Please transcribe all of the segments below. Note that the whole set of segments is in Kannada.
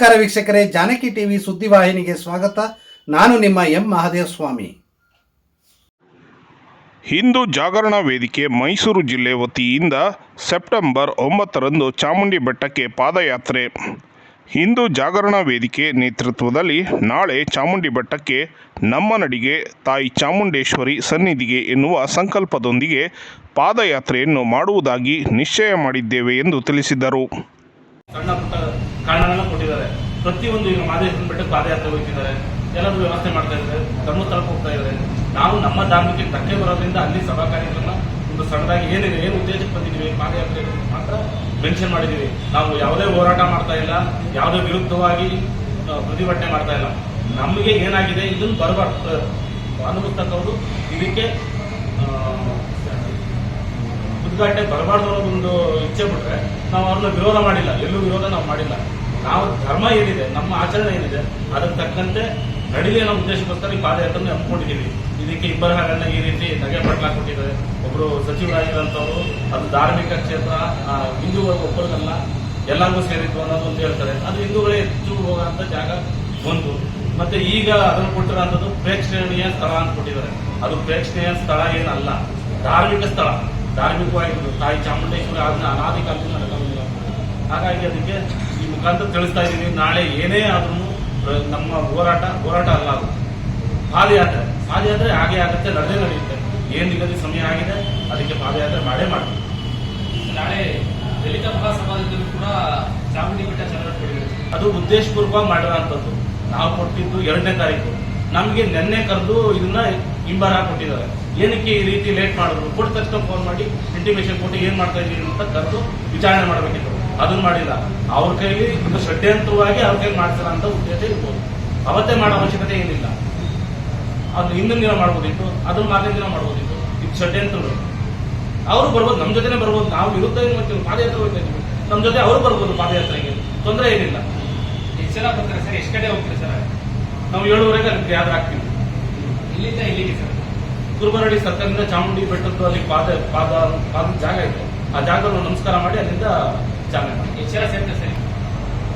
ನಮಸ್ಕಾರ ವೀಕ್ಷಕರೇ ಜಾನಕಿ ಟಿವಿ ಸುದ್ದಿವಾಹಿನಿಗೆ ಸ್ವಾಗತ. ನಾನು ನಿಮ್ಮ ಎಂ ಮಹಾದೇವ ಸ್ವಾಮಿ ಹಿಂದೂ ಜಾಗರಣ ವೇದಿಕೆ ಮೈಸೂರು ಜಿಲ್ಲೆ ವತಿಯಿಂದ ಸೆಪ್ಟೆಂಬರ್ ಒಂಬತ್ತರಂದು ಚಾಮುಂಡಿ ಬೆಟ್ಟಕ್ಕೆ ಪಾದಯಾತ್ರೆ. ಹಿಂದೂ ಜಾಗರಣ ವೇದಿಕೆ ನೇತೃತ್ವದಲ್ಲಿ ನಾಳೆ ಚಾಮುಂಡಿ ಬೆಟ್ಟಕ್ಕೆ ನಮ್ಮ ನಡಿಗೆ ತಾಯಿ ಚಾಮುಂಡೇಶ್ವರಿ ಸನ್ನಿಧಿಗೆ ಎನ್ನುವ ಸಂಕಲ್ಪದೊಂದಿಗೆ ಪಾದಯಾತ್ರೆಯನ್ನು ಮಾಡುವುದಾಗಿ ನಿಶ್ಚಯ ಮಾಡಿದ್ದೇವೆ ಎಂದು ತಿಳಿಸಿದರು. ಕಾರಣಗಳನ್ನ ಕೊಟ್ಟಿದ್ದಾರೆ. ಪ್ರತಿಯೊಂದು ಈಗ ಮಾದೇಶ್ವರನ ಬೆಟ್ಟಕ್ಕೆ ಪಾದಯಾತ್ರೆ ಹೋಗ್ತಿದ್ದಾರೆ. ಎಲ್ಲರೂ ವ್ಯವಸ್ಥೆ ಮಾಡ್ತಾ ಇದ್ದಾರೆ. ಧರ್ಮಸ್ಥಳಕ್ಕೆ ಹೋಗ್ತಾ ಇದ್ದಾರೆ. ನಾವು ನಮ್ಮ ಧಾರ್ಮಿಕ ಧಕ್ಕೆ ಬರೋದ್ರಿಂದ ಅಲ್ಲಿ ಸಭಾ ಕಾರ್ಯಕ್ರಮ ಒಂದು ಸಣ್ಣದಾಗಿ ಏನಿದೆ, ಏನು ಉದ್ದೇಶಕ್ಕೆ ಬಂದಿದ್ದೀವಿ ಪಾದಯಾತ್ರೆ ಮಾತ್ರ ಮೆನ್ಷನ್ ಮಾಡಿದ್ದೀವಿ. ನಾವು ಯಾವುದೇ ಹೋರಾಟ ಮಾಡ್ತಾ ಇಲ್ಲ, ಯಾವುದೇ ವಿರುದ್ಧವಾಗಿ ಪ್ರತಿಭಟನೆ ಮಾಡ್ತಾ ಇಲ್ಲ. ನಮಗೆ ಏನಾಗಿದೆ? ಇದನ್ನು ಬರಬಾರ್ದು. ಅನುಭವಿಸ್ತಕ್ಕವರು ಇದಕ್ಕೆ ಉದ್ಘಾಟನೆ ಬರಬಾರ್ದು ಅನ್ನೋ ಒಂದು ಇಚ್ಛೆ ಬಿಟ್ರೆ ನಾವು ಅವ್ರನ್ನ ವಿರೋಧ ಮಾಡಿಲ್ಲ. ಎಲ್ಲೂ ವಿರೋಧ ನಾವು ಮಾಡಿಲ್ಲ. ನಾವು ಧರ್ಮ ಏನಿದೆ, ನಮ್ಮ ಆಚರಣೆ ಏನಿದೆ, ಅದಕ್ಕೆ ತಕ್ಕಂತೆ ನಡಿಲಿ ಅನ್ನೋ ಉದ್ದೇಶಕ್ಕೋಸ್ಕರ ಈ ಪಾದಯಾತ್ರೆ ಹಮ್ಮಿಕೊಂಡಿದ್ದೀವಿ. ಇದಕ್ಕೆ ಇಬ್ಬರನ್ನ ಈ ರೀತಿ ನಗೆ ಪಟ್ಲಾಕ್ ಕೊಟ್ಟಿದ್ದಾರೆ. ಒಬ್ರು ಸಚಿವರಾಗಿರೋಂಥವ್ರು ಅದು ಧಾರ್ಮಿಕ ಕ್ಷೇತ್ರ ಹಿಂದೂಗಳು ಒಬ್ಬರದಲ್ಲ, ಎಲ್ಲರಿಗೂ ಸೇರಿದ್ದು ಅನ್ನೋದು ಒಂದು ಹೇಳ್ತಾರೆ. ಅದು ಹಿಂದೂಗಳೇ ಹೆಚ್ಚು ಹೋಗುವಂತ ಜಾಗ ಒಂದು ಮತ್ತೆ ಈಗ ಅದನ್ನು ಕೊಟ್ಟಿರೋಂಥದ್ದು ಪ್ರೇಕ್ಷಣೀಯ ಸ್ಥಳ ಅಂತ ಕೊಟ್ಟಿದ್ದಾರೆ. ಅದು ಪ್ರೇಕ್ಷಣೀಯ ಸ್ಥಳ ಏನಲ್ಲ, ಧಾರ್ಮಿಕ ಸ್ಥಳ. ಧಾರ್ಮಿಕವಾಗಿರೋದು ತಾಯಿ ಚಾಮುಂಡೇಶ್ವರಿ ಅದನ್ನ ಅನಾದಿ ಕಾಲದಿಂದ ಹಾಗಾಗಿ ಅದಕ್ಕೆ ಮುಖಾಂತರ ತಿಳಿಸ್ತಾ ಇದ್ದೀವಿ ನಾಳೆ ಏನೇ ಆದ್ರೂ ನಮ್ಮ ಹೋರಾಟ ಹೋರಾಟ ಅಲ್ಲ ಅದು. ಪಾದಯಾತ್ರೆ ಪಾದಯಾತ್ರೆ ಹಾಗೆ ಆಗುತ್ತೆ ನಡೆದೇ ನಡೆಯುತ್ತೆ. ಏನ್ ನಿಗದಿ ಸಮಯ ಆಗಿದೆ ಅದಕ್ಕೆ ಪಾದಯಾತ್ರೆ ಮಾಡೇ ಮಾಡ್ತೀವಿ. ನಾಳೆ ದಲಿತ ಮಹಾಸಮಾಜದಲ್ಲೂ ಕೂಡ ಚಾಮುಂಡಿ ಬೆಟ್ಟ ಚಲನಟ್ಬಿಟ್ಟಿದೆ ಅದು ಉದ್ದೇಶಪೂರ್ವ ಮಾಡಿರೋಂಥದ್ದು ನಾವು ಕೊಟ್ಟಿದ್ದು ಎರಡನೇ ತಾರೀಕು. ನಮಗೆ ನಿನ್ನೆ ಕರೆದು ಇದನ್ನ ಹಿಂಬಾರ ಕೊಟ್ಟಿದ್ದಾರೆ. ಏನಕ್ಕೆ ಈ ರೀತಿ ಲೇಟ್ ಮಾಡಿದ್ರು? ಕೊಟ್ಟ ತಕ್ಷಣ ಫೋನ್ ಮಾಡಿ ಇಂಟಿಮೇಷನ್ ಕೊಟ್ಟು ಏನ್ ಮಾಡ್ತಾ ಇದೀವಿ ಅಂತ ಕರೆದು ವಿಚಾರಣೆ ಮಾಡಬೇಕಿತ್ತು. ಅದನ್ನ ಮಾಡಿಲ್ಲ. ಅವ್ರ ಕೈಲಿ ಒಂದು ಷಡ್ಯಂತ್ರವಾಗಿ ಅವ್ರ ಕೈಲಿ ಮಾಡ್ತಾರ ಅಂತ ಉದ್ದೇಶ ಇರ್ಬೋದು. ಅವತ್ತೇ ಮಾಡೋ ಅವಶ್ಯಕತೆ ಏನಿಲ್ಲ. ಅದು ಹಿಂದಿನ ದಿನ ಮಾಡ್ಬೋದಿತ್ತು ಅದನ್ನ ಮಾರನೇ ದಿನ ಮಾಡ್ಬೋದಿತ್ತು. ಇದು ಷಡ್ಯಂತ್ರಗಳು ಅವರು ಬರ್ಬೋದು ನಮ್ಮ ಜೊತೆನೆ ಬರ್ಬೋದು. ನಾವು ವಿರುದ್ಧ ಏನು ಮಾಡ್ತೀವಿ? ಪಾದಯಾತ್ರೆ ಹೋಗ್ತೀವಿ ನಮ್ಮ ಜೊತೆ ಅವರು ಬರ್ಬೋದು ಪಾದಯಾತ್ರೆಗೆ. ತೊಂದರೆ ಏನಿಲ್ಲ. ಎಷ್ಟು ಜನ ಬರ್ತಾರೆ ಸರ್ ಎಷ್ಟು ಕಡೆ ಹೋಗ್ತೀರಿ ಸರ್? ನಾವು ಏಳುವರೆಗೆ ಅಲ್ಲಿ ಯಾವ್ದು ಹಾಕ್ತೀವಿ. ಇಲ್ಲಿಂದ ಇಲ್ಲಿಗೆ ಸರ್? ಕುರುಬರಳ್ಳಿ ಸರ್ಕಾರದಿಂದ ಚಾಮುಂಡಿ ಬೆಟ್ಟದ್ದು ಅಲ್ಲಿ ಪಾದ ಪಾದ ಪಾದ ಜಾಗ ಇತ್ತು. ಆ ಜಾಗವನ್ನು ನಮಸ್ಕಾರ ಮಾಡಿ ಅಲ್ಲಿಂದ ಚಾಲನೆ ಮಾಡಿ ಎಷ್ಟು ಜನ ಸೇರ್ತಾರೆ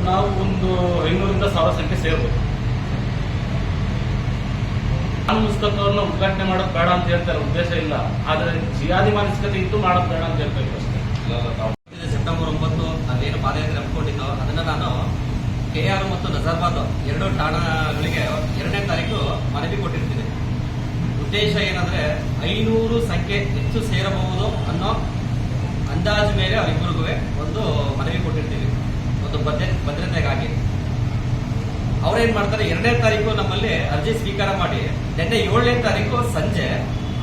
ನಾವು ಒಂದು ಐನೂರಿಂದ ಸಾವಿರ ಸಂಖ್ಯೆ ಸೇರ್ಬೋದು. ನಾನು ಪುಸ್ತಕವನ್ನು ಉದ್ಘಾಟನೆ ಮಾಡೋದು ಬೇಡ ಅಂತ ಹೇಳ್ತಾರೆ, ಉದ್ದೇಶ ಇಲ್ಲ. ಆದರೆ ಜಿಯಾದಿ ಮಾನಸಿಕತೆ ಇದ್ದು ಮಾಡೋದು ಬೇಡ ಅಂತ ಹೇಳ್ಬೇಕು ಇತ್ತು ಅಷ್ಟೇ. ಸೆಪ್ಟೆಂಬರ್ ಒಂಬತ್ತು ಅಲ್ಲೇನು ಪಾದಯಾತ್ರೆ ಹಮ್ಮಿಕೊಂಡಿದ್ದೋ, ಅದನ್ನ ನಾನು ಕೆ ಆರ್ ಮತ್ತು ನಜರ್ಬಾದ್ ಎರಡು ಠಾಣಗಳಿಗೆ ಎರಡನೇ ತಾರೀಕು ಮನವಿ ಕೊಟ್ಟಿರ್ತೀನಿ. ಉದ್ದೇಶ ಏನಂದ್ರೆ ಐನೂರು ಸಂಖ್ಯೆ ಹೆಚ್ಚು ಸೇರಬಹುದು ಅನ್ನೋ ಅಂದಾಜು ಮೇಲೆ ಅವರಿಬ್ಬರಿಗೂ ಒಂದು ಮನವಿ ಕೊಟ್ಟಿರ್ತೀವಿ. ಒಂದು ಭದ್ರ ಭದ್ರತೆಗಾಗಿ. ಅವ್ರೇನ್ ಮಾಡ್ತಾರೆ, ಎರಡನೇ ತಾರೀಕು ನಮ್ಮಲ್ಲಿ ಅರ್ಜಿ ಸ್ವೀಕಾರ ಮಾಡಿ, ನಿನ್ನೆ ಏಳನೇ ತಾರೀಕು ಸಂಜೆ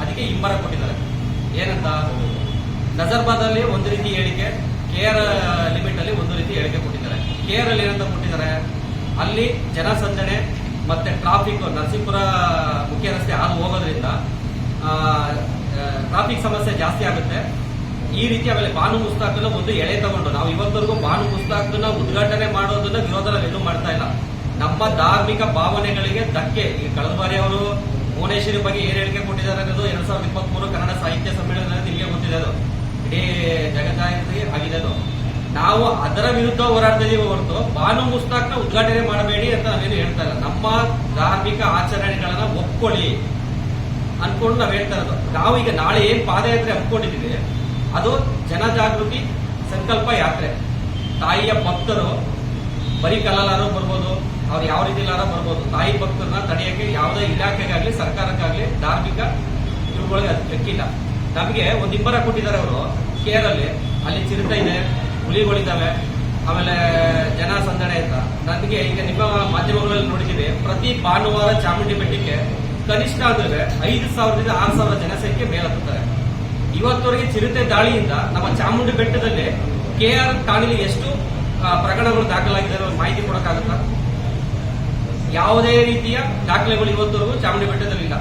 ಅದಕ್ಕೆ ಹಿಂಬರ ಕೊಟ್ಟಿದ್ದಾರೆ. ಏನಂತ? ನಜರ್ಬಾದ್ ಅಲ್ಲಿ ಒಂದು ರೀತಿ ಹೇಳಿಕೆ ಕೆ ಆರ್ ಲಿಮಿಟ್ ಅಲ್ಲಿ ಒಂದು ರೀತಿ ಹೇಳಿಕೆ ಕೊಟ್ಟಿದ್ದಾರೆ. ಕೆ ಆರ್ ಅಲ್ಲಿ ಏನಂತ ಕೊಟ್ಟಿದ್ದಾರೆ? ಅಲ್ಲಿ ಜನಸಂದಣೆ ಮತ್ತೆ ಟ್ರಾಫಿಕ್, ನರಸೀಪುರ ಮುಖ್ಯ ರಸ್ತೆ ಹಾದು ಹೋಗೋದ್ರಿಂದ ಟ್ರಾಫಿಕ್ ಸಮಸ್ಯೆ ಜಾಸ್ತಿ ಆಗುತ್ತೆ. ಈ ರೀತಿ ಆಮೇಲೆ ಬಾನು ಮುಸ್ತಾಕನ್ನ ಒಂದು ಎಳೆ ತಗೊಂಡು, ನಾವು ಇವತ್ತವರೆಗೂ ಬಾನು ಮುಸ್ತಾಕನ್ನ ಉದ್ಘಾಟನೆ ಮಾಡೋದನ್ನ ವಿರೋಧನ ಎಲ್ಲೂ ಮಾಡ್ತಾ ಇಲ್ಲ. ನಮ್ಮ ಧಾರ್ಮಿಕ ಭಾವನೆಗಳಿಗೆ ಧಕ್ಕೆ. ಈ ಕಳೆದ ಬಾರಿ ಅವರು ಭುವನೇಶ್ವರಿ ಬಗ್ಗೆ ಏನ್ ಹೇಳಿಕೆ ಕೊಟ್ಟಿದ್ದಾರೆ ಅನ್ನೋದು ಎರಡ್ ಸಾವಿರದ ಇಪ್ಪತ್ತ್ ಮೂರು ಕನ್ನಡ ಸಾಹಿತ್ಯ ಸಮ್ಮೇಳನದಲ್ಲಿ ನಿಮಗೆ ಗೊತ್ತಿದೆ ಅದು. ಇಡೀ ಜಗತ್ತಾಗಿ ಆಗಿದೆ ಅದು. ನಾವು ಅದರ ವಿರುದ್ಧ ಹೋರಾಡ್ತಾ ಇದೀವಿ ಹೊರತು ಬಾನು ಮುಸ್ತಾಕ್ನ ಉದ್ಘಾಟನೆ ಮಾಡಬೇಡಿ ಅಂತ ನಾವೇನು ಹೇಳ್ತಾ ಇಲ್ಲ. ನಮ್ಮ ಧಾರ್ಮಿಕ ಆಚರಣೆಗಳನ್ನ ಒಪ್ಕೊಳ್ಳಿ. ಅನ್ಕೊಂಡು ನಾವ್ ಹೇಳ್ತಾ ಇರೋದು. ನಾವು ಈಗ ನಾಳೆ ಏನ್ ಪಾದಯಾತ್ರೆ ಹಮ್ಮಿಕೊಂಡಿದ್ದೀವಿ ಅದು ಜನಜಾಗೃತಿ ಸಂಕಲ್ಪ ಯಾತ್ರೆ. ತಾಯಿಯ ಭಕ್ತರು, ಬರೀ ಕಲಾಲಾರು ಬರ್ಬೋದು, ಅವ್ರು ಯಾವ ರೀತಿಲಾರ ಬರ್ಬೋದು. ತಾಯಿ ಭಕ್ತರನ್ನ ತಡೆಯಕ್ಕೆ ಯಾವುದೇ ಇಲಾಖೆಗಾಗ್ಲಿ, ಸರ್ಕಾರಕ್ಕಾಗ್ಲಿ, ಧಾರ್ಮಿಕ ಇವುಗಳಿಗೆ ಅದು ಬೆಕ್ಕಿಲ್ಲ. ನಮಗೆ ಒಂದು ಇಬ್ಬರ ಕೊಟ್ಟಿದ್ದಾರೆ ಅವರು. ಕೇರಲ್ಲಿ ಅಲ್ಲಿ ಚಿರತೆ ಇದೆ, ಹುಲಿಗಳಿದ್ದಾವೆ, ಆಮೇಲೆ ಜನ ಸಂದಣೆ ಅಂತ. ನನಗೆ ಈಗ ನಿಮ್ಮ ಮಾಧ್ಯಮಗಳಲ್ಲಿ ನೋಡಿದ್ದೀವಿ, ಪ್ರತಿ ಭಾನುವಾರ ಚಾಮುಂಡಿ ಬೆಟ್ಟಕ್ಕೆ ಕನಿಷ್ಠ ಅಂದ್ರೆ ಐದು ಸಾವಿರದಿಂದ ಆರು ಸಾವಿರ ಜನಸಂಖ್ಯೆ ಮೇಲತ್ತುತ್ತಾರೆ. ಇವತ್ತವರೆಗೆ ಚಿರತೆ ದಾಳಿಯಿಂದ ನಮ್ಮ ಚಾಮುಂಡಿ ಬೆಟ್ಟದಲ್ಲಿ ಕೆ ಆರ್ ಠಾಣೆಯಲ್ಲಿ ಎಷ್ಟು ಪ್ರಕರಣಗಳು ದಾಖಲಾಗಿದೆ ಅನ್ನೋ ಮಾಹಿತಿ ಕೊಡಕ್ಕಾಗುತ್ತ? ಯಾವುದೇ ರೀತಿಯ ದಾಖಲೆಗಳು ಇವತ್ತವರೆಗೂ ಚಾಮುಂಡಿ ಬೆಟ್ಟದಲ್ಲಿ ಇಲ್ಲ.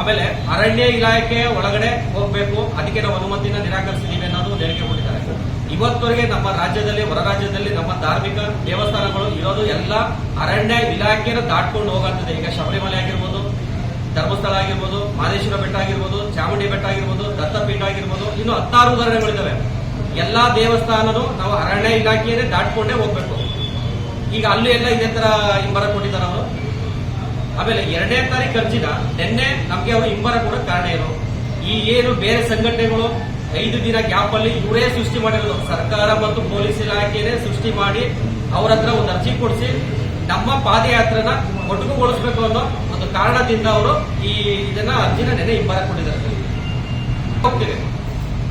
ಆಮೇಲೆ ಅರಣ್ಯ ಇಲಾಖೆ ಒಳಗಡೆ ಹೋಗ್ಬೇಕು, ಅದಕ್ಕೆ ನಾವು ಅನುಮತಿನ ನಿರಾಕರಿಸಿದ್ದೀವಿ ಅನ್ನೋದು ಒಂದು ಹೇಳಿಕೆ ಕೊಟ್ಟಿದ್ದಾರೆ. ಇವತ್ತವರೆಗೆ ನಮ್ಮ ರಾಜ್ಯದಲ್ಲಿ, ಹೊರ ರಾಜ್ಯದಲ್ಲಿ ನಮ್ಮ ಧಾರ್ಮಿಕ ದೇವಸ್ಥಾನಗಳು ಇರೋದು ಎಲ್ಲ ಅರಣ್ಯ ಇಲಾಖೆಯನ್ನು ದಾಟ್ಕೊಂಡು ಹೋಗಂತದೆ ಈಗ ಶಬರಿಮಲೆ ಆಗಿರ್ಬೋದು ಧರ್ಮಸ್ಥಳ ಆಗಿರ್ಬೋದು, ಮಾದೇಶ್ವರ ಬೆಟ್ಟ ಆಗಿರ್ಬೋದು, ಚಾಮುಂಡಿ ಬೆಟ್ಟ ಆಗಿರ್ಬೋದು, ದತ್ತಪೀಠ ಆಗಿರ್ಬೋದು, ಇನ್ನು ಹತ್ತಾರು ಉದಾಹರಣೆಗಳಿದ್ದಾವೆ ಎಲ್ಲಾ ದೇವಸ್ಥಾನನು ನಾವು ಅರಣ್ಯ ಇಲಾಖೆಯನ್ನೇ ದಾಟ್ಕೊಂಡೇ ಹೋಗ್ಬೇಕು. ಈಗ ಅಲ್ಲೂ ಎಲ್ಲ ಇದೇ ತರ ಹಿಂಬರ ಕೊಟ್ಟಿದ್ದಾರೆ ಅವರು. ಆಮೇಲೆ ಎರಡನೇ ತಾರೀಕು ಅರ್ಜಿನ ನಿನ್ನೆ ನಮಗೆ ಅವರು ಹಿಂಬರ ಕೂಡ ಕಾರಣ ಏನು? ಈ ಏನು ಬೇರೆ ಸಂಘಟನೆಗಳು ಐದು ದಿನ ಗ್ಯಾಪ್ ಅಲ್ಲಿ ಇವರೇ ಸೃಷ್ಟಿ ಮಾಡಿರೋದು. ಸರ್ಕಾರ ಮತ್ತು ಪೊಲೀಸ್ ಇಲಾಖೆನೇ ಸೃಷ್ಟಿ ಮಾಡಿ ಅವ್ರ ಹತ್ರ ಒಂದು ಅರ್ಜಿ ಕೊಡಿಸಿ ನಮ್ಮ ಪಾದಯಾತ್ರೆನ ಒಟ್ಟುಗೂಗೊಳಿಸ್ಬೇಕು ಅನ್ನೋ ಒಂದು ಕಾರಣದಿಂದ ಅವರು ಈ ಇದನ್ನ ಅರ್ಜಿನ ನೆನೆ ಹಿಂಬರ ಕೊಟ್ಟಿದ್ದಾರೆ ಹೋಗ್ತೀವಿ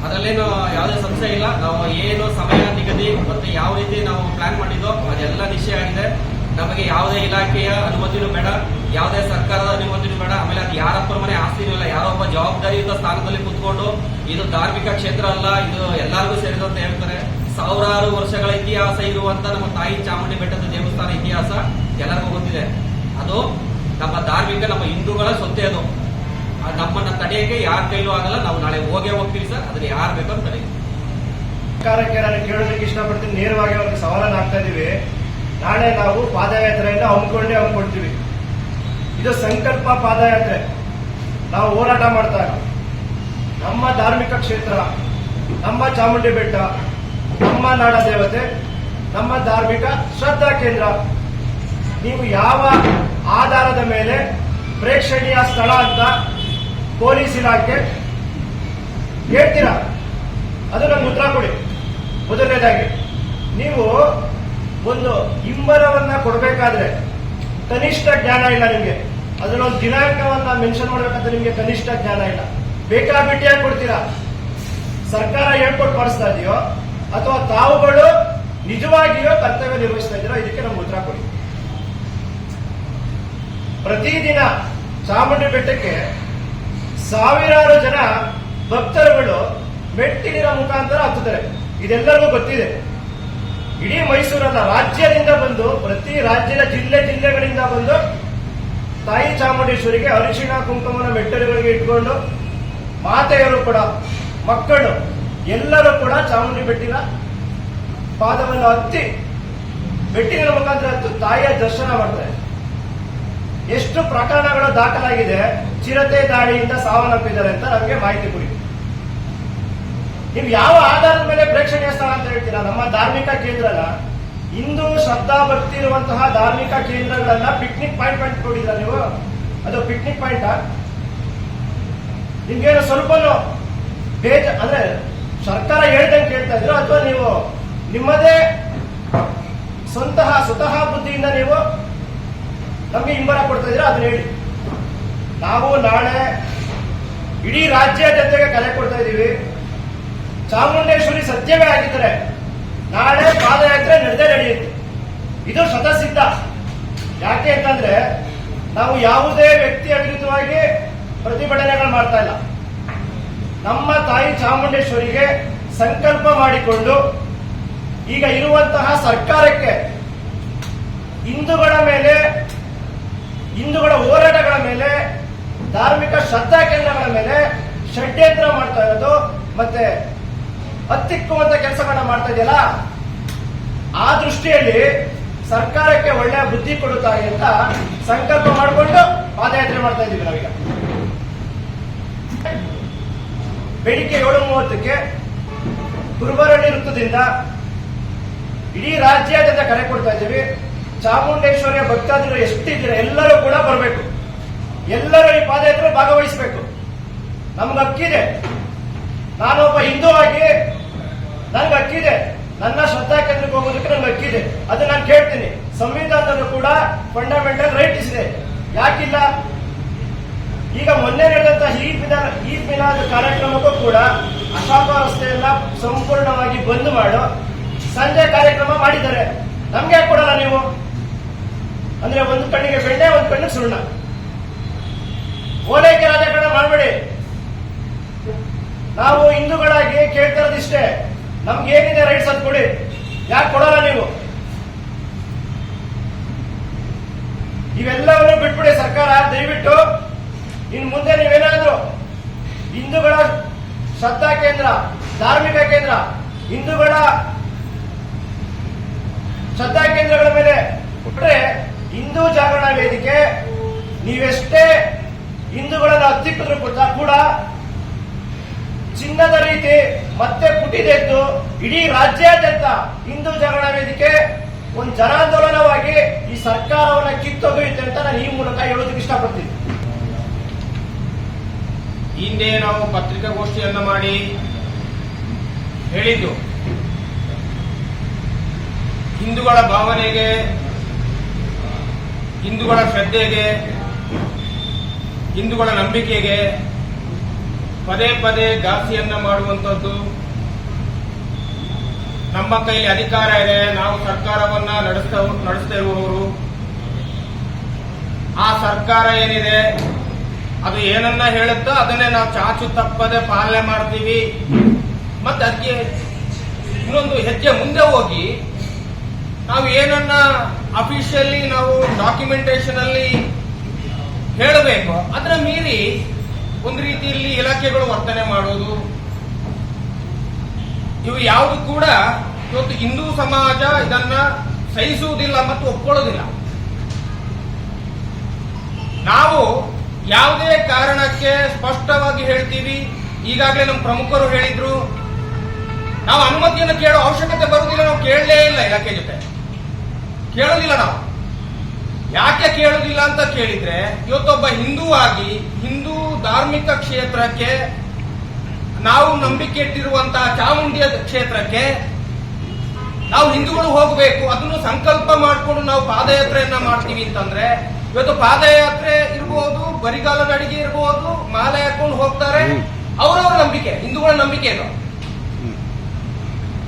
ಅದರಲ್ಲೇನು ಯಾವುದೇ ಸಂಶಯ ಇಲ್ಲ. ನಾವು ಏನು ಸಮಯ, ನಿಗದಿ ಮತ್ತೆ ಯಾವ ರೀತಿ ನಾವು ಪ್ಲಾನ್ ಮಾಡಿದ್ದೋ ಅದೆಲ್ಲ ನಿಶ್ಚಯ ಆಗಿದೆ. ನಮಗೆ ಯಾವುದೇ ಇಲಾಖೆಯ ಅನುಮತಿನೂ ಬೇಡ. ಯಾವುದೇ ಸರ್ಕಾರದ ಅನುಮತಿನೂ ಬೇಡ. ಆಮೇಲೆ ಅದು ಯಾರಪ್ಪರ ಮನೆ ಆಸ್ತಿನೂ ಇಲ್ಲ. ಯಾರೊಬ್ಬ ಜವಾಬ್ದಾರಿಯುತ ಸ್ಥಾನದಲ್ಲಿ ಕುತ್ಕೊಂಡು ಇದು ಧಾರ್ಮಿಕ ಕ್ಷೇತ್ರ ಅಲ್ಲ, ಇದು ಎಲ್ಲರಿಗೂ ಸೇರಿದಂತ ಹೇಳ್ತಾರೆ. ಸಾವಿರಾರು ವರ್ಷಗಳ ಇತಿಹಾಸ ಇರುವಂತ ನಮ್ಮ ತಾಯಿ ಚಾಮುಂಡಿ ಬೆಟ್ಟದ ದೇವಸ್ಥಾನ ಇತಿಹಾಸ ಎಲ್ಲರಿಗೂ ಗೊತ್ತಿದೆ. ಅದು ನಮ್ಮ ಧಾರ್ಮಿಕ, ನಮ್ಮ ಹಿಂದೂಗಳ ಸೊತ್ತೆ ಅದು. ನಮ್ಮನ್ನ ತಡೆಯಕ್ಕೆ ಯಾರ ಕೈಲೂ ಆಗಲ್ಲ, ನಾವು ನಾಳೆ ಹೋಗೇ ಹೋಗ್ತೀವಿ ಸರ್. ಅದನ್ನ ಯಾರು ಬೇಕೋ ತಡೆ ಸರ್ಕಾರಕ್ಕೆ ನಾನು ಕೇಳೋದಕ್ಕೆ ಇಷ್ಟಪಡ್ತೀನಿ. ನೇರವಾಗಿ ಅವ್ರಿಗೆ ಸವಾಲನ್ನು ಹಾಕ್ತಾ ಇದೀವಿ. ನಾಳೆ ನಾವು ಪಾದಯಾತ್ರೆಯನ್ನು ಹಮ್ಮಿಕೊಂಡೇ ಹಮ್ಮಿಕೊಳ್ತೀವಿ ಇದು ಸಂಕಲ್ಪ ಪಾದಯಾತ್ರೆ. ನಾವು ಹೋರಾಟ ಮಾಡ್ತಾ. ನಮ್ಮ ಧಾರ್ಮಿಕ ಕ್ಷೇತ್ರ, ನಮ್ಮ ಚಾಮುಂಡಿ ಬೆಟ್ಟ, ನಮ್ಮ ನಾಡ ದೇವತೆ, ನಮ್ಮ ಧಾರ್ಮಿಕ ಶ್ರದ್ಧಾ ಕೇಂದ್ರ. ನೀವು ಯಾವ ಆಧಾರದ ಮೇಲೆ ಪ್ರೇಕ್ಷಣೀಯ ಸ್ಥಳ ಅಂತ ಪೊಲೀಸ್ ಇಲಾಖೆ ಹೇಳ್ತೀರಾ? ಅದು ನಮ್ಗೆ ಉತ್ತರ ಕೊಡಿ. ಮೊದಲನೇದಾಗಿ, ನೀವು ಒಂದು ಹಿಂಬರವನ್ನ ಕೊಡಬೇಕಾದ್ರೆ ಕನಿಷ್ಠ ಜ್ಞಾನ ಇಲ್ಲ ನಿಮಗೆ. ಅದರಲ್ಲೊಂದು ದಿನಾಂಕವನ್ನ ಮೆನ್ಷನ್ ಮಾಡ್ಬೇಕಂತ ನಿಮಗೆ ಕನಿಷ್ಠ ಜ್ಞಾನ ಇಲ್ಲ. ಬೇಕಾಬಿಟ್ಟಿಯಾಗಿ ಕೊಡ್ತೀರಾ? ಸರ್ಕಾರ ಹೇಳ್ಕೊಟ್ಟು ಮಾಡಿಸ್ತಾ ಇದೆಯೋ, ಅಥವಾ ತಾವುಗಳು ನಿಜವಾಗಿಯೋ ಕರ್ತವ್ಯ ನಿರ್ವಹಿಸ್ತಾ ಇದ್ದೀರೋ, ಇದಕ್ಕೆ ನಮ್ಗೆ ಉತ್ತರ ಕೊಡಿ. ಪ್ರತಿದಿನ ಚಾಮುಂಡಿ ಬೆಟ್ಟಕ್ಕೆ ಸಾವಿರಾರು ಜನ ಭಕ್ತರುಗಳು ಮೆಟ್ಟಿಲಿನ ಮುಖಾಂತರ ಹತ್ತುತ್ತಾರೆ. ಇದೆಲ್ಲರಿಗೂ ಗೊತ್ತಿದೆ. ಇಡೀ ಮೈಸೂರಲ್ಲ ರಾಜ್ಯದಿಂದ ಬಂದು, ಪ್ರತಿ ರಾಜ್ಯದ ಜಿಲ್ಲೆ ಜಿಲ್ಲೆಗಳಿಂದ ಬಂದು ತಾಯಿ ಚಾಮುಂಡೇಶ್ವರಿಗೆ ಅರಿಶಿಣ, ಕುಂಕುಮನ ಮೆಟ್ಟಲುಗಳಿಗೆ ಇಟ್ಕೊಂಡು ಮಾತೆಯರು ಕೂಡ, ಮಕ್ಕಳು ಎಲ್ಲರೂ ಕೂಡ ಚಾಮುಂಡಿ ಬೆಟ್ಟಿನ ಪಾದವನ್ನು ಹತ್ತಿ ಬೆಟ್ಟಿನ ಮುಖಾಂತರ ಹತ್ತು ತಾಯಿಯ ದರ್ಶನ ಮಾಡ್ತಾರೆ. ಎಷ್ಟು ಪ್ರಕರಣಗಳು ದಾಖಲಾಗಿದೆ, ಚಿರತೆ ದಾಳಿಯಿಂದ ಸಾವನ್ನಪ್ಪಿದ್ದಾರೆ ಅಂತ ನಮಗೆ ಮಾಹಿತಿ ಕೊಡಿ. ನೀವು ಯಾವ ಆಧಾರದ ಮೇಲೆ ಪ್ರೇಕ್ಷಣೀಯ ಸ್ಥಳ ಅಂತ ಹೇಳ್ತೀರಾ? ನಮ್ಮ ಧಾರ್ಮಿಕ ಕೇಂದ್ರನ. ಹಿಂದೂ ಶ್ರದ್ಧಾ ಭಕ್ತಿ ಇರುವಂತಹ ಧಾರ್ಮಿಕ ಕೇಂದ್ರಗಳನ್ನ ಪಿಕ್ನಿಕ್ ಪಾಯಿಂಟ್ ಪಾಯಿಂಟ್ ಕೊಡಿದ್ರ ನೀವು? ಅದು ಪಿಕ್ನಿಕ್ ಪಾಯಿಂಟ್ ನಿಮ್ಗೇನು ಸ್ವಲ್ಪ ಬೇಜ, ಅಂದ್ರೆ ಸರ್ಕಾರ ಹೇಳ್ದಂಗೆ ಕೇಳ್ತಾ ಇದ್ರು ಅಥವಾ ನೀವು ನಿಮ್ಮದೇ ಸ್ವಂತಹ ಸ್ವತಃ ಬುದ್ಧಿಯಿಂದ ನೀವು ನಮ್ಗೆ ಹಿಂಬರ ಕೊಡ್ತಾ ಇದ್ರೆ ಅದನ್ನ ಹೇಳಿ. ನಾವು ನಾಳೆ ಇಡೀ ರಾಜ್ಯಾದ್ಯಂತೆಗೆ ಕರೆ ಕೊಡ್ತಾ ಇದ್ದೀವಿ. ಚಾಮುಂಡೇಶ್ವರಿ ಸತ್ಯವೇ ಆಗಿದ್ದರೆ ನಾಳೆ ಪಾದಯಾತ್ರೆ ನಡೆದೇ ನಡೆಯುತ್ತೆ. ಇದು ಶತಸಿದ್ಧ ಯಾಕೆ ಅಂತಂದ್ರೆ ನಾವು ಯಾವುದೇ ವ್ಯಕ್ತಿಯ ವಿರುದ್ಧವಾಗಿ ಪ್ರತಿಭಟನೆಗಳು ಮಾಡ್ತಾ ಇಲ್ಲ. ನಮ್ಮ ತಾಯಿ ಚಾಮುಂಡೇಶ್ವರಿಗೆ ಸಂಕಲ್ಪ ಮಾಡಿಕೊಂಡು ಈಗ ಇರುವಂತಹ ಸರ್ಕಾರಕ್ಕೆ ಹಿಂದೂಗಳ ಮೇಲೆ ಹಿಂದೂಗಳ ಹೋರಾಟಗಳ ಮೇಲೆ, ಧಾರ್ಮಿಕ ಶ್ರದ್ಧಾ ಕೇಂದ್ರಗಳ ಮೇಲೆ ಷಡ್ಯಂತ್ರ ಮಾಡ್ತಾ ಇರೋದು. ಮತ್ತೆ ಹತ್ತಿಕ್ಕುವಂತ ಕೆಲಸಗಳನ್ನ ಮಾಡ್ತಾ ಇದೆಯಲ್ಲ? ಆ ದೃಷ್ಟಿಯಲ್ಲಿ ಸರ್ಕಾರಕ್ಕೆ ಒಳ್ಳೆಯ ಬುದ್ಧಿ ಕೊಡುತ್ತಾರೆ ಅಂತ ಸಂಕಲ್ಪ ಮಾಡಿಕೊಂಡು ಪಾದಯಾತ್ರೆ ಮಾಡ್ತಾ ಇದ್ದೀವಿ ನಾವೀಗ. ಬೆಳಿಗ್ಗೆ ಏಳು ಮೂವತ್ತಕ್ಕೆ ಕುರುಬರಳ್ಳಿ ವೃತ್ತದಿಂದ ಇಡೀ ರಾಜ್ಯಾದ್ಯಂತ ಕರೆ ಕೊಡ್ತಾ ಇದ್ದೀವಿ ಚಾಮುಂಡೇಶ್ವರಿಯ ಭಕ್ತಾದಿಗಳು ಎಷ್ಟಿದ್ರೆ ಎಲ್ಲರೂ ಕೂಡ ಬರಬೇಕು. ಎಲ್ಲರೂ ಈ ಪಾದಯಾತ್ರೆ ಭಾಗವಹಿಸಬೇಕು. ನಮ್ಗೆ ಹಕ್ಕಿದೆ. ನಾನೊಬ್ಬ ಹಿಂದೂ ಆಗಿ ನನ್ಗೆ ಹಕ್ಕಿದೆ. ನನ್ನ ಶ್ರದ್ಧಾ ಕೇಂದ್ರಕ್ಕೆ ಹೋಗೋದಕ್ಕೆ ನನ್ಗೆ ಹಕ್ಕಿದೆ. ಅದು ನಾನು ಕೇಳ್ತೀನಿ. ಸಂವಿಧಾನದಲ್ಲೂ ಕೂಡ ಫಂಡಮೆಂಟಲ್ ರೈಟ್ಸ್ ಇದೆ ಯಾಕಿಲ್ಲ? ಈಗ ಮೊನ್ನೆ ನಡೆದಂತಹ ಈದ್ ಮಿನಾದ್ ಈದ್ ಮಿನಾದ್ ಕಾರ್ಯಕ್ರಮಕ್ಕೂ ಕೂಡ ಅಶಾಪ ರಸ್ತೆಯನ್ನ ಸಂಪೂರ್ಣವಾಗಿ ಬಂದ್ ಮಾಡೋ ಸಂಜೆ ಕಾರ್ಯಕ್ರಮ ಮಾಡಿದ್ದಾರೆ. ನಮ್ಗೆ ಕೊಡಲ್ಲ ನೀವು? ಅಂದ್ರೆ ಒಂದು ಕಣ್ಣಿಗೆ ಬೆಣ್ಣೆ, ಒಂದು ಕಣ್ಣಿಗೆ ಸುಣ್ಣ. ಓಲೈಕೆ ರಾಜಕಾರಣ ಮಾಡಬೇಡಿ. ನಾವು ಹಿಂದೂಗಳಾಗಿ ಕೇಳ್ತಾ ಇರೋದಿಷ್ಟೇ ನಮ್ಗೆ ಏನಿದೆ ರೈಟ್ಸ್ ಅಂತ ಕೊಡಿ. ಯಾಕೆ ಕೊಡಲ್ಲ ನೀವು? ಇವೆಲ್ಲವನ್ನು ಬಿಟ್ಬಿಡಿ ಸರ್ಕಾರ, ದಯವಿಟ್ಟು. ಇನ್ ಮುಂದೆ ನೀವೇನಾದ್ರು ಹಿಂದೂಗಳ ಶ್ರದ್ಧಾ ಕೇಂದ್ರ, ಧಾರ್ಮಿಕ ಕೇಂದ್ರ, ಹಿಂದೂಗಳ ಶ್ರದ್ಧಾ ಕೇಂದ್ರಗಳ ಮೇಲೆ ಬಿಟ್ರೆ ಹಿಂದೂ ಜಾಗರಣ ವೇದಿಕೆ, ನೀವೆಷ್ಟೇ ಹಿಂದೂಗಳನ್ನು ಹತ್ತಿಕ್ಕಿದ್ರು ಕೂಡ ಕೂಡ ಚಿನ್ನದ ರೀತಿ ಮತ್ತೆ ಪುಟಿದೆದ್ದು ಇಡೀ ರಾಜ್ಯಾದ್ಯಂತ ಹಿಂದೂ ಜಾಗರಣ ವೇದಿಕೆ ಒಂದು ಜನಾಂದೋಲನವಾಗಿ ಈ ಸರ್ಕಾರವನ್ನ ಕಿತ್ತೊಗೆಯುತ್ತೆ ಅಂತ ನಾನು ಈ ಮೂಲಕ ಹೇಳೋದಕ್ಕೆ ಇಷ್ಟಪಡ್ತೀನಿ. ಹಿಂದೆ ನಾವು ಪತ್ರಿಕಾಗೋಷ್ಠಿಯನ್ನ ಮಾಡಿ ಹೇಳಿದ್ದು, ಹಿಂದೂಗಳ ಭಾವನೆಗೆ ಹಿಂದೂಗಳ ಶ್ರದ್ಧೆಗೆ, ಹಿಂದೂಗಳ ನಂಬಿಕೆಗೆ ಪದೇ ಪದೇ ಘಾಸಿಯನ್ನ ಮಾಡುವಂಥದ್ದು. ನಮ್ಮ ಕೈಯಲ್ಲಿ ಅಧಿಕಾರ ಇದೆ, ನಾವು ಸರ್ಕಾರವನ್ನ ನಡೆಸ್ತಾ ನಡೆಸ್ತಾ ಇರುವವರು. ಆ ಸರ್ಕಾರ ಏನಿದೆ, ಅದು ಏನನ್ನ ಹೇಳುತ್ತೋ ಅದನ್ನೇ ನಾವು ಚಾಚು ತಪ್ಪದೆ ಪಾಲನೆ ಮಾಡ್ತೀವಿ. ಮತ್ತೆ ಅದಕ್ಕೆ ಇನ್ನೊಂದು ಹೆಜ್ಜೆ ಮುಂದೆ ಹೋಗಿ ನಾವು ಏನನ್ನ ಅಫಿಷಿಯಲಿ ನಾವು ಡಾಕ್ಯುಮೆಂಟೇಶನ್ ಅಲ್ಲಿ ಹೇಳಬೇಕು ಅದರ ಮೀರಿ ಒಂದು ರೀತಿಯಲ್ಲಿ ಇಲಾಖೆಗಳು ವರ್ತನೆ ಮಾಡೋದು. ಇವು ಯಾವುದು ಕೂಡ ಇವತ್ತು ಹಿಂದೂ ಸಮಾಜ ಇದನ್ನ ಸಹಿಸುವುದಿಲ್ಲ ಮತ್ತು ಒಪ್ಕೊಳ್ಳೋದಿಲ್ಲ ನಾವು ಯಾವುದೇ ಕಾರಣಕ್ಕೆ ಸ್ಪಷ್ಟವಾಗಿ ಹೇಳ್ತೀವಿ, ಈಗಾಗಲೇ ನಮ್ಮ ಪ್ರಮುಖರು ಹೇಳಿದ್ರು. ನಾವು ಅನುಮತಿಯನ್ನು ಕೇಳೋ ಅವಶ್ಯಕತೆ ಬರುವುದಿಲ್ಲ, ನಾವು ಕೇಳಲೇ ಇಲ್ಲ ಇಲಾಖೆ ಜೊತೆ. ಕೇಳೋದಿಲ್ಲ ನಾವು. ಯಾಕೆ ಕೇಳೋದಿಲ್ಲ ಅಂತ ಕೇಳಿದ್ರೆ ಇವತ್ತೊಬ್ಬ ಹಿಂದೂ ಆಗಿ ಹಿಂದೂ ಧಾರ್ಮಿಕ ಕ್ಷೇತ್ರಕ್ಕೆ ನಾವು ನಂಬಿಕೆ ಇಟ್ಟಿರುವಂತಹ ಚಾಮುಂಡಿಯ ಕ್ಷೇತ್ರಕ್ಕೆ ನಾವು ಹಿಂದೂಗಳು ಹೋಗಬೇಕು. ಅದನ್ನು ಸಂಕಲ್ಪ ಮಾಡಿಕೊಂಡು ನಾವು ಪಾದಯಾತ್ರೆಯನ್ನ ಮಾಡ್ತೀವಿ ಅಂತಂದ್ರೆ ಇವತ್ತು ಪಾದಯಾತ್ರೆ ಇರಬಹುದು ಬರಿಗಾಲದ ಅಡಿಗೆ ಇರಬಹುದು ಮಾಲೆ ಹಾಕೊಂಡು ಹೋಗ್ತಾರೆ. ಅವರವರ ನಂಬಿಕೆ ಹಿಂದೂಗಳ ನಂಬಿಕೆ ಇದು.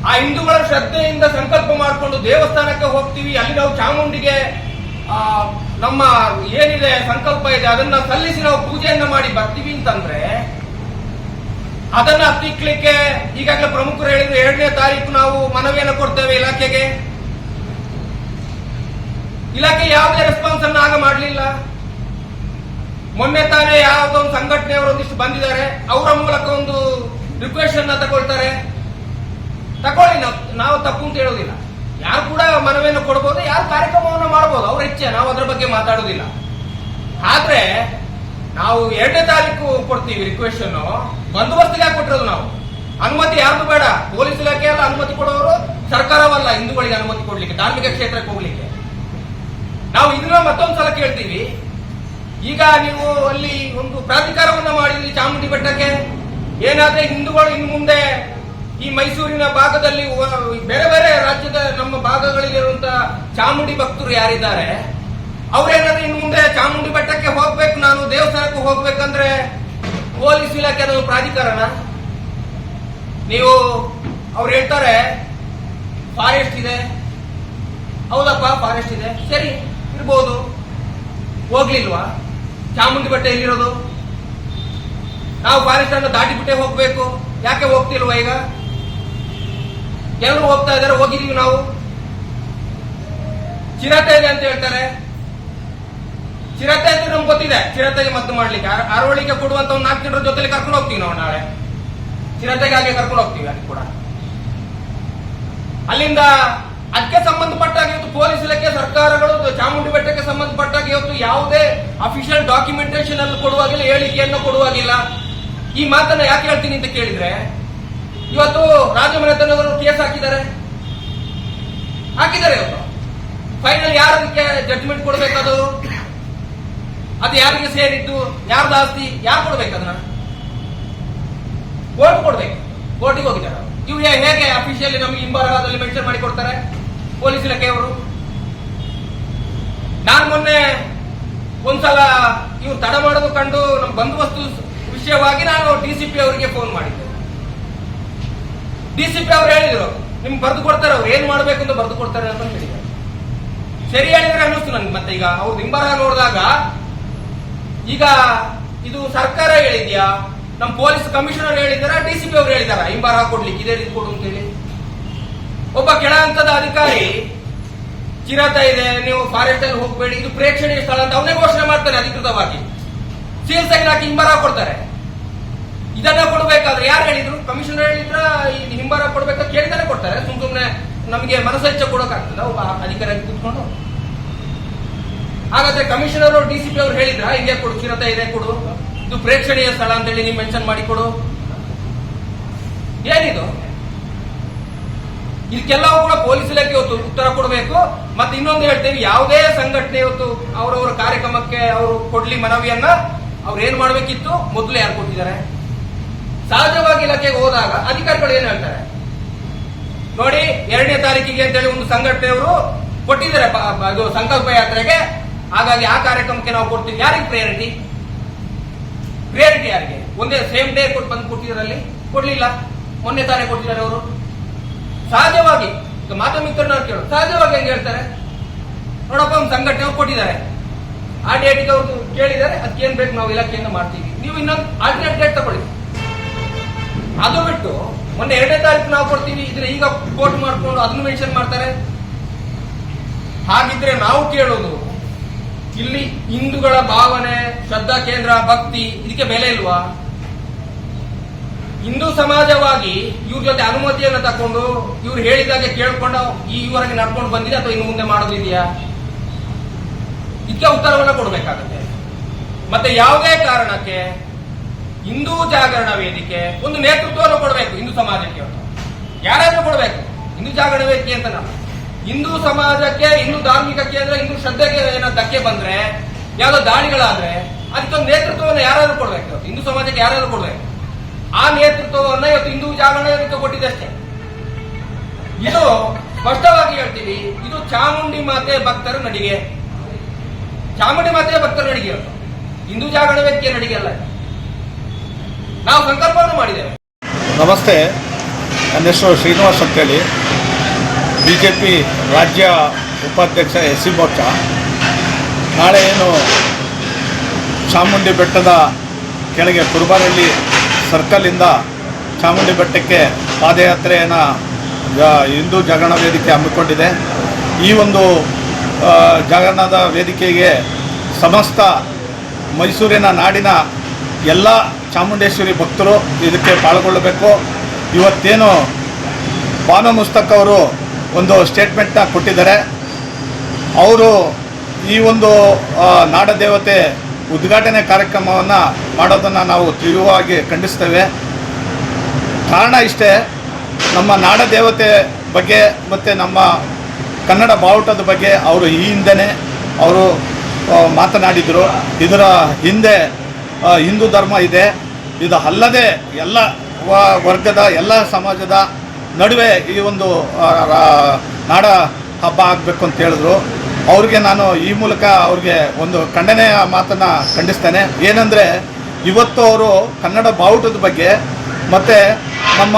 ಆ ಹಿಂದೂಗಳ ಶ್ರದ್ಧೆಯಿಂದ ಸಂಕಲ್ಪ ಮಾಡಿಕೊಂಡು ದೇವಸ್ಥಾನಕ್ಕೆ ಹೋಗ್ತೀವಿ. ಅಲ್ಲಿ ನಾವು ಚಾಮುಂಡಿಗೆ ನಮ್ಮ ಏನಿದೆ ಸಂಕಲ್ಪ ಇದೆ, ಅದನ್ನ ಸಲ್ಲಿಸಿ ನಾವು ಪೂಜೆಯನ್ನ ಮಾಡಿ ಬರ್ತೀವಿ ಅಂತಂದ್ರೆ, ಅದನ್ನ ಹತ್ತಿಕ್ಲಿಕ್ಕೆ ಈಗಾಗಲೇ ಪ್ರಮುಖರು ಹೇಳಿದ್ರು, ಎರಡನೇ ತಾರೀಕು ನಾವು ಮನವಿಯನ್ನು ಕೊಡ್ತೇವೆ ಇಲಾಖೆಗೆ. ಇಲಾಖೆ ಯಾವುದೇ ರೆಸ್ಪಾನ್ಸ್ ಅನ್ನ ಆಗ ಮಾಡಲಿಲ್ಲ. ಮೊನ್ನೆ ತಾನೇ ಯಾವುದೋ ಒಂದು ಸಂಘಟನೆಯವರು ಒಂದಿಷ್ಟು ಬಂದಿದ್ದಾರೆ. ಅವರ ಮೂಲಕ ಒಂದು ರಿಕ್ವೆಸ್ಟ್ ಅನ್ನ ತಗೊಳ್ತಾರೆ. ತಗೊಳ್ಳಿ, ನಾವು ನಾವು ತಪ್ಪು ಅಂತ ಹೇಳೋದಿಲ್ಲ ಯಾರು ಕೂಡ ಮನವಿಯನ್ನು ಕೊಡ್ಬೋದು, ಯಾರು ಕಾರ್ಯಕ್ರಮವನ್ನು ಮಾಡಬಹುದು ಅವ್ರ ಇಚ್ಛೆ ನಾವು ಅದ್ರ ಬಗ್ಗೆ ಮಾತಾಡೋದಿಲ್ಲ ಆದ್ರೆ, ನಾವು ಎರಡನೇ ತಾರೀಕು ಕೊಡ್ತೀವಿ ರಿಕ್ವೆಸ್ಟ್ ಬಂದೋಬಸ್ತಿಗೆ ಯಾಕೆ ಕೊಟ್ಟಿರೋದು ನಾವು. ಅನುಮತಿ ಯಾರು ಬೇಡ, ಪೊಲೀಸ್ ಇಲಾಖೆ ಎಲ್ಲ ಅನುಮತಿ ಕೊಡೋರು ಸರ್ಕಾರವಲ್ಲ, ಹಿಂದೂಗಳಿಗೆ ಅನುಮತಿ ಕೊಡ್ಲಿಕ್ಕೆ, ಧಾರ್ಮಿಕ ಕ್ಷೇತ್ರಕ್ಕೆ ಹೋಗ್ಲಿಕ್ಕೆ. ನಾವು ಇದನ್ನ ಮತ್ತೊಂದು ಸಲ ಕೇಳ್ತೀವಿ. ಈಗ ನೀವು ಅಲ್ಲಿ ಒಂದು ಪ್ರಾಧಿಕಾರವನ್ನ ಮಾಡಿದ್ರಿ ಚಾಮುಂಡಿ ಬೆಟ್ಟಕ್ಕೆ. ಏನಾದ್ರೆ ಹಿಂದೂಗಳು ಇನ್ನು ಮುಂದೆ ಈ ಮೈಸೂರಿನ ಭಾಗದಲ್ಲಿ ಬೇರೆ ಬೇರೆ ರಾಜ್ಯದ ನಮ್ಮ ಭಾಗಗಳಲ್ಲಿರುವಂತಹ ಚಾಮುಂಡಿ ಭಕ್ತರು ಯಾರಿದ್ದಾರೆ? ಅವ್ರೇನಾದ್ರೂ ಇನ್ನು ಮುಂದೆ ಚಾಮುಂಡಿ ಬೆಟ್ಟಕ್ಕೆ ಹೋಗ್ಬೇಕು, ನಾನು ದೇವಸ್ಥಾನಕ್ಕೆ ಹೋಗ್ಬೇಕಂದ್ರೆ ಪೊಲೀಸ್ ಇಲಾಖೆ ಅದೊಂದು ಪ್ರಾಧಿಕಾರನ ನೀವು ಅವ್ರು ಹೇಳ್ತಾರೆ, ಫಾರೆಸ್ಟ್ ಇದೆ. ಹೌದಪ್ಪ, ಫಾರೆಸ್ಟ್ ಇದೆ. ಸರಿ, ಇರ್ಬೋದು. ಹೋಗ್ಲಿಲ್ವಾ? ಚಾಮುಂಡಿ ಬೆಟ್ಟ ಎಲ್ಲಿರೋದು? ನಾವು ಫಾರೆಸ್ಟ್ ಅನ್ನು ದಾಟಿಬಿಟ್ಟೆ ಹೋಗ್ಬೇಕು. ಯಾಕೆ ಹೋಗ್ತಿಲ್ವಾ ಈಗ? ಎಲ್ಲರೂ ಹೋಗ್ತಾ ಇದಾರೆ ಹೋಗಿದೀವಿ ನಾವು. ಚಿರತೆ ಇದೆ ಅಂತ ಹೇಳ್ತಾರೆ. ಚಿರತೆ ಅಂತ ನಮ್ಗೆ ಗೊತ್ತಿದೆ, ಚಿರತೆಗೆ ಮದ್ದು ಮಾಡ್ಲಿಕ್ಕೆ. ಅರ- ಅರವಳಿಕೆ ಕೊಡುವಂತ ಒಂದು ನಾಲ್ಕು ಜನರ ಜೊತೆಲಿ ಕರ್ಕೊಂಡು ಹೋಗ್ತೀವಿ ನಾವು ನಾಳೆ. ಚಿರತೆಗೆ ಹಾಗೆ ಕರ್ಕೊಂಡು ಹೋಗ್ತೀವಿ ಅಲ್ಲಿ ಕೂಡ. ಅಲ್ಲಿಂದ ಅದಕ್ಕೆ ಸಂಬಂಧಪಟ್ಟಾಗ ಇವತ್ತು ಪೊಲೀಸ್ ಇಲಾಖೆ ಸರ್ಕಾರಗಳು, ಚಾಮುಂಡಿ ಬೆಟ್ಟಕ್ಕೆ ಸಂಬಂಧಪಟ್ಟಾಗ ಇವತ್ತು ಯಾವುದೇ ಅಫಿಷಿಯಲ್ ಡಾಕ್ಯುಮೆಂಟೇಶನ್ ಅಲ್ಲಿ ಕೊಡುವಾಗಿಲ್ಲ, ಹೇಳಿಕೆಯನ್ನು ಕೊಡುವಾಗಿಲ್ಲ. ಈ ಮಾತನ್ನ ಯಾಕೆ ಹೇಳ್ತೀನಿ ಅಂತ ಕೇಳಿದ್ರೆ ಇವತ್ತು ರಾಜಮನೆತನವರು ಕೇಸ್ ಹಾಕಿದ್ದಾರೆ. ಹಾಕಿದ್ದಾರೆ ಇವತ್ತು. ಫೈನಲ್ ಯಾರು ಅದಕ್ಕೆ ಜಡ್ಜ್ಮೆಂಟ್ ಕೊಡಬೇಕಾದ್ರು ಅದು ಯಾರಿಗೆ ಸೇರಿದ್ದು? ಯಾರ್ದು ಆಸ್ತಿ? ಯಾರು ಕೊಡ್ಬೇಕು ಕೋರ್ಟ್ ಕೊಡ್ಬೇಕು. ಕೋರ್ಟಿಗೆ ಹೋಗಿದ್ದಾರೆ ಅವ್ರು. ಇವು ಹೇ- ಹೇಗೆ ಅಫಿಷಿಯಲಿ ನಮಗೆ ಹಿಂಬರಹದಲ್ಲಿ ಮೆನ್ಷನ್ ಮಾಡಿ ಕೊಡ್ತಾರೆ? ಪೊಲೀಸ್ ಇಲಾಖೆಯವರು. ನಾನು ಮೊನ್ನೆ ಒಂದ್ಸಲ ಇವ್ರು ತಡ ಮಾಡೋದು ಕಂಡು ನಮ್ಮ ಬಂದೋಬಸ್ತು ವಿಷಯವಾಗಿ ನಾನು ಡಿಸಿಪಿ ಅವರಿಗೆ ಫೋನ್ ಮಾಡಿದ್ದೆ. ಡಿಸಿಪಿ ಅವ್ರು ಹೇಳಿದ್ರು, ನಿಮ್ಗೆ ಬರೆದು ಕೊಡ್ತಾರೆ, ಅವ್ರು ಏನ್ ಮಾಡ್ಬೇಕು ಅಂತ ಬರೆದು ಕೊಡ್ತಾರೆ ಅಂತ ಹೇಳಿದ್ದಾರೆ ಸರಿ ಹೇಳಿದ್ರೆ ಅನ್ನಿಸ್ತು ನನ್ಗೆ, ಮತ್ತೆ ಈಗ ಅವ್ರು ಹಿಂಬಾರ ನೋಡಿದಾಗ, ಈಗ ಇದು ಸರ್ಕಾರ ಹೇಳಿದ್ಯಾ ನಮ್ಮ ಪೊಲೀಸ್ ಕಮಿಷನರ್ ಹೇಳಿದಾರ ಡಿಸಿಪಿ ಅವ್ರು ಹೇಳಿದಾರ ಹಿಂಬಾರ ಕೊಡ್ಲಿಕ್ಕೆ ಇದೇ ರೀತಿ ಕೊಡು ಅಂತ ಹೇಳಿ ಒಬ್ಬ ಕೆಳ ಹಂತದ ಅಧಿಕಾರಿ, ಚಿರತ ಇದೆ, ನೀವು ಫಾರೆಸ್ಟ್ ಅಲ್ಲಿ ಹೋಗಬೇಡಿ, ಇದು ಪ್ರೇಕ್ಷಣೀಯ ಸ್ಥಳ ಅಂತ, ಅವನೇ ಘೋಷಣೆ ಮಾಡ್ತಾರೆ ಅಧಿಕೃತವಾಗಿ. ಸೀಲ್ ಸೈನ್ ಹಾಕಿ ಹಿಂಬಾರ ಕೊಡ್ತಾರೆ. ಇದನ್ನ ಕೊಡ್ಬೇಕಾದ್ರೆ ಯಾರು ಹೇಳಿದ್ರು? ಕಮಿಷನರ್ ಹೇಳಿದ್ರ ಇದು ಹಿಂಬಾರ ಕೊಡ್ಬೇಕಂತ ಕೇಳಿದಾನೆ ಕೊಡ್ತಾರೆ. ಸುಮ್ ಸುಮ್ನೆ ನಮಗೆ ಮನಸ್ಸಚ್ಚ ಕೊಡೋಕಾಗ್ತದ. ಒಬ್ಬ ಅಧಿಕಾರಿ ಕೂತ್ಕೊಂಡು. ಹಾಗಾದ್ರೆ ಕಮಿಷನರ್ ಡಿ ಸಿ ಪಿ ಅವ್ರು ಹೇಳಿದ್ರ, ಹಿಂಗೆ ಕೊಡು ಚಿರತೆ ಇದೆ, ಕೊಡು. ಇದು ಪ್ರೇಕ್ಷಣೀಯ ಸ್ಥಳ ಅಂತ ಹೇಳಿ ನೀವು ಮೆನ್ಷನ್ ಮಾಡಿ ಕೊಡು. ಏನಿದು? ಇದಕ್ಕೆಲ್ಲವೂ ಕೂಡ ಪೊಲೀಸ್ ಇಲಾಖೆ ಇವತ್ತು ಉತ್ತರ ಕೊಡಬೇಕು. ಮತ್ತೆ ಇನ್ನೊಂದು ಹೇಳ್ತೇವೆ, ಯಾವುದೇ ಸಂಘಟನೆ ಇವತ್ತು ಅವರವರ ಕಾರ್ಯಕ್ರಮಕ್ಕೆ ಅವರು ಕೊಡ್ಲಿ ಮನವಿಯನ್ನ, ಅವ್ರು ಏನ್ ಮಾಡ್ಬೇಕಿತ್ತು? ಮೊದಲು ಯಾರು ಕೊಟ್ಟಿದ್ದಾರೆ? ಸಹಜವಾಗಿ ಇಲಾಖೆಗೆ ಹೋದಾಗ ಅಧಿಕಾರಿಗಳು ಏನ್ ಹೇಳ್ತಾರೆ? ನೋಡಿ, ಎರಡನೇ ತಾರೀಕಿಗೆ ಅಂತೇಳಿ ಒಂದು ಸಂಘಟನೆಯವರು ಕೊಟ್ಟಿದ್ದಾರೆ. ಅದು ಸಂಕಲ್ಪ ಯಾತ್ರೆಗೆ. ಹಾಗಾಗಿ ಆ ಕಾರ್ಯಕ್ರಮಕ್ಕೆ ನಾವು ಕೊಡ್ತೀವಿ. ಯಾರಿಗೆ ಪ್ರಿಯಾರಿಟಿ ಪ್ರಿಯಾರಿಟಿ ಯಾರಿಗೆ? ಒಂದೇ ಸೇಮ್ ಡೇ ಕೊಟ್ಟು ಬಂದು ಕೊಟ್ಟಿದ್ರಲ್ಲಿ ಕೊಡ್ಲಿಲ್ಲ. ಮೊನ್ನೆ ತಾನೇ ಕೊಟ್ಟಿದ್ದಾರೆ ಅವರು. ಸಹಜವಾಗಿ, ಈಗ ಮಾಧ್ಯಮ ಮಿತ್ರರನ್ನ ಕೇಳು ಸಹಜವಾಗಿ ಹೆಂಗ್ ಹೇಳ್ತಾರೆ? ನೋಡಪ್ಪ, ಒಂದು ಸಂಘಟನೆ ಕೊಟ್ಟಿದ್ದಾರೆ. ಆ ಡೇಟ್ಗೆ ಅವ್ರು ಕೇಳಿದ್ದಾರೆ. ಅದಕ್ಕೆ ಏನ್ ಬೇಕು ನಾವು ಇಲಾಖೆಯಿಂದ ಮಾಡ್ತೀವಿ. ನೀವು ಇನ್ನೊಂದು ಆಲ್ಟರ್ನೇಟ್ ಡೇಟ್ ತಗೊಳ್ಳಿ. ಅದು ಬಿಟ್ಟು ಮೊನ್ನೆ ಎರಡನೇ ತಾರೀಕು ನಾವು ಕೊಡ್ತೀವಿ, ಇದ್ರೆ ಈಗ ಕೋಟ್ ಮಾಡ್ಕೊಂಡು ಅದನ್ನು ಮೆನ್ಷನ್ ಮಾಡ್ತಾರೆ. ಹಾಗಿದ್ರೆ ನಾವು ಕೇಳೋದು, ಇಲ್ಲಿ ಹಿಂದೂಗಳ ಭಾವನೆ, ಶ್ರದ್ಧಾ ಕೇಂದ್ರ, ಭಕ್ತಿ, ಇದಕ್ಕೆ ಬೆಲೆ ಇಲ್ವಾ? ಹಿಂದೂ ಸಮಾಜವಾಗಿ ಇವ್ರ ಜೊತೆ ಅನುಮತಿಯನ್ನು ತಕೊಂಡು ಇವ್ರು ಹೇಳಿದಾಗೆ ಕೇಳ್ಕೊಂಡು ಈ ಇವರೆಗೆ ನಡ್ಕೊಂಡು ಬಂದಿದೆ ಅಥವಾ ಇನ್ನು ಮುಂದೆ ಮಾಡೋದಿದೆಯಾ ಇದಕ್ಕೆ ಉತ್ತರವನ್ನ ಕೊಡಬೇಕಾಗುತ್ತೆ. ಮತ್ತೆ ಯಾವುದೇ ಕಾರಣಕ್ಕೆ ಹಿಂದೂ ಜಾಗರಣ ವೇದಿಕೆ ಒಂದು ನೇತೃತ್ವವನ್ನು ಕೊಡಬೇಕು ಹಿಂದೂ ಸಮಾಜಕ್ಕೆ ಯಾರಾದ್ರೂ ಕೊಡಬೇಕು ಹಿಂದೂ ಜಾಗರಣ ವೇದಿಕೆ ಅಂತ ನಾವು ಹಿಂದೂ ಸಮಾಜಕ್ಕೆ, ಹಿಂದೂ ಧಾರ್ಮಿಕ ಕೇಂದ್ರ, ಹಿಂದೂ ಶ್ರದ್ಧೆಗೆ ಏನೋ ಧಕ್ಕೆ ಬಂದ್ರೆ, ಯಾವ್ದೋ ದಾಳಿಗಳಾದ್ರೆ, ಅದಕ್ಕೊಂದು ನೇತೃತ್ವವನ್ನು ಯಾರಾದ್ರೂ ಕೊಡ್ಬೇಕು. ಹಿಂದೂ ಸಮಾಜಕ್ಕೆ ಯಾರಾದ್ರೂ ಕೊಡ್ಬೇಕು ಆ ನೇತೃತ್ವವನ್ನ ಇವತ್ತು ಹಿಂದೂ ಜಾಗರಣ ವೇದಿಕೆ ಕೊಟ್ಟಿದ್ದಷ್ಟೇ ಇದು ಸ್ಪಷ್ಟವಾಗಿ ಹೇಳ್ತೀವಿ ಇದು ಚಾಮುಂಡಿ ಮಾತೆ ಭಕ್ತರ ನಡಿಗೆ ಚಾಮುಂಡಿ ಮಾತೆ ಭಕ್ತರ ನಡಿಗೆ. ಹಿಂದೂ ಜಾಗರಣ ವೇದಿಕೆ ನಡಿಗೆ ಅಲ್ಲ. ನಾವು ಸಂಕಲ್ಪವನ್ನು ಮಾಡಿದ್ದೇವೆ. ನಮಸ್ತೆ ನನ್ನ ಹೆಸರು ಶ್ರೀನಿವಾಸ್ ಅಂತೇಳಿ. ಬಿ ಜೆ ಪಿ ರಾಜ್ಯ ಉಪಾಧ್ಯಕ್ಷ ಎಸ್ ಸಿ ಮೋರ್ಚಾ. ನಾಳೆ ಏನು ಚಾಮುಂಡಿ ಬೆಟ್ಟದ ಕೆಳಗೆ ಕುರುಬಾರಳ್ಳಿ ಸರ್ಕಲಿಂದ ಚಾಮುಂಡಿ ಬೆಟ್ಟಕ್ಕೆ ಪಾದಯಾತ್ರೆಯನ್ನು ಹಿಂದೂ ಜಾಗರಣ ವೇದಿಕೆ ಹಮ್ಮಿಕೊಂಡಿದೆ. ಈ ಒಂದು ಜಾಗರಣದ ವೇದಿಕೆಗೆ ಸಮಸ್ತ ಮೈಸೂರಿನ ನಾಡಿನ ಎಲ್ಲ ಚಾಮುಂಡೇಶ್ವರಿ ಭಕ್ತರು ಇದಕ್ಕೆ ಪಾಲ್ಗೊಳ್ಳಬೇಕು. ಇವತ್ತೇನು ಬಾನು ಮುಸ್ತಕ್ ಅವರು ಒಂದು ಸ್ಟೇಟ್ಮೆಂಟ್ನ ಕೊಟ್ಟಿದ್ದಾರೆ. ಅವರು ಈ ಒಂದು ನಾಡದೇವತೆ ನಾಡ ದೇವತೆ ಉದ್ಘಾಟನೆ ಕಾರ್ಯಕ್ರಮವನ್ನು ಮಾಡೋದನ್ನು ನಾವು ತೀವ್ರವಾಗಿ ಖಂಡಿಸ್ತೇವೆ. ಕಾರಣ ಇಷ್ಟೇ, ನಮ್ಮ ನಾಡ ದೇವತೆ ಬಗ್ಗೆ ಮತ್ತು ನಮ್ಮ ಕನ್ನಡ ಬಾವುಟದ ಬಗ್ಗೆ ಅವರು ಈ ಹಿಂದೆ ಅವರು ಮಾತನಾಡಿದರು. ಇದರ ಹಿಂದೆ ಹಿಂದೂ ಧರ್ಮ ಇದೆ. ಇದು ಅಲ್ಲದೆ ಎಲ್ಲ ವರ್ಗದ, ಎಲ್ಲ ಸಮಾಜದ ನಡುವೆ ಈ ಒಂದು ನಾಡ ಹಬ್ಬ ಆಗಬೇಕು ಅಂತ ಹೇಳಿದ್ರು. ಅವ್ರಿಗೆ ನಾನು ಈ ಮೂಲಕ ಅವ್ರಿಗೆ ಒಂದು ಖಂಡನೆಯ ಮಾತನ್ನು ಖಂಡಿಸ್ತೇನೆ. ಏನಂದರೆ, ಇವತ್ತು ಅವರು ಕನ್ನಡ ಬಾವುಟದ ಬಗ್ಗೆ, ಮತ್ತು ನಮ್ಮ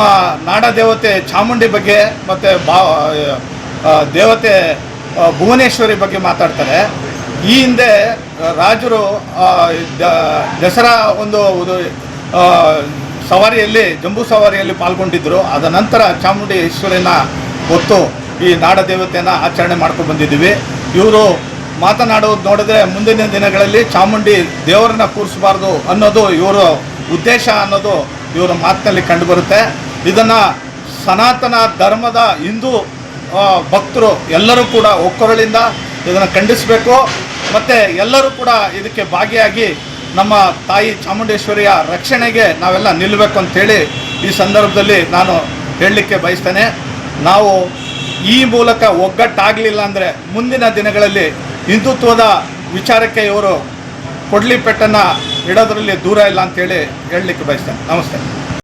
ನಾಡ ದೇವತೆ ಚಾಮುಂಡಿ ಬಗ್ಗೆ, ಮತ್ತು ಬಾ ದೇವತೆ ಭುವನೇಶ್ವರಿ ಬಗ್ಗೆ ಮಾತಾಡ್ತಾರೆ. ಈ ಹಿಂದೆ ರಾಜರು ದಸರಾ ಒಂದು ಒಂದು, ಸವಾರಿಯಲ್ಲಿ ಜಂಬೂ ಸವಾರಿಯಲ್ಲಿ ಪಾಲ್ಗೊಂಡಿದ್ದರು ಅದ ನಂತರ ಚಾಮುಂಡೇಶ್ವರಿನ ಹೊತ್ತು ಈ ನಾಡ ದೇವತೆಯನ್ನು ಆಚರಣೆ ಮಾಡ್ಕೊಂಡು ಬಂದಿದ್ದೀವಿ. ಇವರು ಮಾತನಾಡೋದು ನೋಡಿದ್ರೆ ಮುಂದಿನ ದಿನಗಳಲ್ಲಿ ಚಾಮುಂಡಿ ದೇವರನ್ನ ಕೂರಿಸಬಾರ್ದು ಅನ್ನೋದು ಇವರ ಉದ್ದೇಶ ಅನ್ನೋದು ಇವರ ಮಾತಿನಲ್ಲಿ ಕಂಡುಬರುತ್ತೆ. ಇದನ್ನು ಸನಾತನ ಧರ್ಮದ ಹಿಂದೂ ಭಕ್ತರು ಎಲ್ಲರೂ ಕೂಡ ಒಕ್ಕೊರಳಿಂದ ಇದನ್ನು ಖಂಡಿಸಬೇಕು. ಮತ್ತು ಎಲ್ಲರೂ ಕೂಡ ಇದಕ್ಕೆ ಭಾಗಿಯಾಗಿ ನಮ್ಮ ತಾಯಿ ಚಾಮುಂಡೇಶ್ವರಿಯ ರಕ್ಷಣೆಗೆ ನಾವೆಲ್ಲ ನಿಲ್ಲಬೇಕು ಅಂತೇಳಿ ಈ ಸಂದರ್ಭದಲ್ಲಿ ನಾನು ಹೇಳಲಿಕ್ಕೆ ಬಯಸ್ತೇನೆ. ನಾವು ಈ ಮೂಲಕ ಒಗ್ಗಟ್ಟಾಗಲಿಲ್ಲ ಅಂದರೆ ಮುಂದಿನ ದಿನಗಳಲ್ಲಿ ಹಿಂದುತ್ವದ ವಿಚಾರಕ್ಕೆ ಇವರು ಕೊಡ್ಲಿ ಪೆಟ್ಟನ್ನು ಇಡೋದ್ರಲ್ಲಿ ದೂರ ಇಲ್ಲ ಅಂತೇಳಿ ಹೇಳಲಿಕ್ಕೆ ಬಯಸ್ತೇನೆ. ನಮಸ್ತೆ.